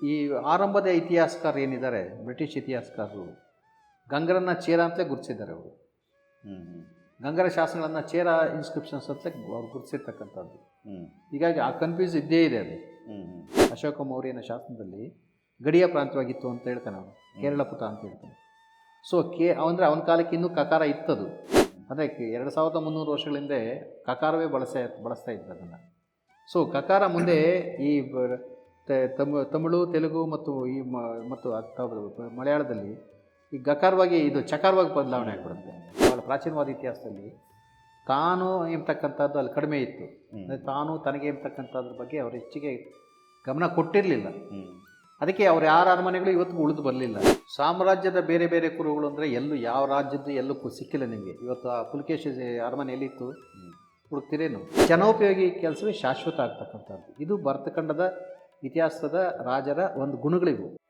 ಈ ಆರಂಭದ ಇತಿಹಾಸಕಾರ ಏನಿದ್ದಾರೆ? ಬ್ರಿಟಿಷ್ ಇತಿಹಾಸಕಾರರು. ಗಂಗರನ್ನ ಚೇರ ಅಂತಲೇ ಗುರುತಿಸಿದ್ದಾರೆ ಅವರು. ಗಂಗರ ಶಾಸನಗಳನ್ನು ಚೇರ ಇನ್ಸ್ಕ್ರಿಪ್ಷನ್ಸ್ ಅಂತಲೇ ಅವ್ರು ಗುರುತಿಸಿರ್ತಕ್ಕಂಥದ್ದು. ಹೀಗಾಗಿ ಆ ಕನ್ಫ್ಯೂಸ್ ಇದ್ದೇ ಇದೆ ಅದು. ಅಶೋಕ ಮೌರ್ಯನ ಶಾಸನದಲ್ಲಿ ಗಡಿಯ ಪ್ರಾಂತವಾಗಿತ್ತು ಅಂತ ಹೇಳ್ತಾನೆ ಅವನು ಕೇರಳ ಪುಟ ಅಂತ ಹೇಳ್ತಾನೆ. ಸೊ ಕೆ, ಅಂದರೆ ಅವನ ಕಾಲಕ್ಕೆ ಇನ್ನೂ ಕಕಾರ ಇತ್ತದು. ಅಂದರೆ ಎರಡು ಸಾವಿರದ ಮುನ್ನೂರು ವರ್ಷಗಳ ಹಿಂದೆ ಕಕಾರವೇ ಬಳಸ, ಬಳಸ್ತಾ ಇದ್ದ ಅದನ್ನು. ಸೊ ಕಕಾರ ಮುಂದೆ ಈ ತಮ್- ತಮಿಳು ತೆಲುಗು ಮತ್ತು ಈ ಮ- ಮತ್ತು ಮಲಯಾಳದಲ್ಲಿ ಈ ಗಕಾರವಾಗಿ ಇದು ಚಕಾರವಾಗಿ ಬದಲಾವಣೆ ಆಗಿಬಿಡುತ್ತೆ. ಅವಳ ಪ್ರಾಚೀನವಾದ ಇತಿಹಾಸದಲ್ಲಿ ತಾನು ಎಂಬತಕ್ಕಂಥದ್ದು ಅಲ್ಲಿ ಕಡಿಮೆ ಇತ್ತು. ಅಂದರೆ ತಾನು ತನಗೆ ಎಂಬತಕ್ಕಂಥದ್ರ ಬಗ್ಗೆ ಅವರು ಹೆಚ್ಚಿಗೆ ಗಮನ ಕೊಟ್ಟಿರಲಿಲ್ಲ. ಅದಕ್ಕೆ ಅವ್ರು ಯಾರ ಅರಮನೆಗಳು ಇವತ್ತು ಉಳಿದು ಬರಲಿಲ್ಲ. ಸಾಮ್ರಾಜ್ಯದ ಬೇರೆ ಬೇರೆ ಕುರುಗಳು ಅಂದರೆ ಎಲ್ಲೂ ಯಾವ ರಾಜ್ಯದ್ದು ಎಲ್ಲೂ ಸಿಕ್ಕಿಲ್ಲ ನಿಮಗೆ. ಇವತ್ತು ಆ ಪುಲಕೇಶಿ ಅರಮನೆ ಎಲ್ಲಿತ್ತು. ಹುಡುಕ್ತಿರೇನು? ಜನೋಪಯೋಗಿ ಕೆಲಸವೇ ಶಾಶ್ವತ ಆಗ್ತಕ್ಕಂಥದ್ದು. ಇದು ಭರತಖಂಡದ ಇತಿಹಾಸದ ರಾಜರ ಒಂದು ಗುಣಗಳಿವು.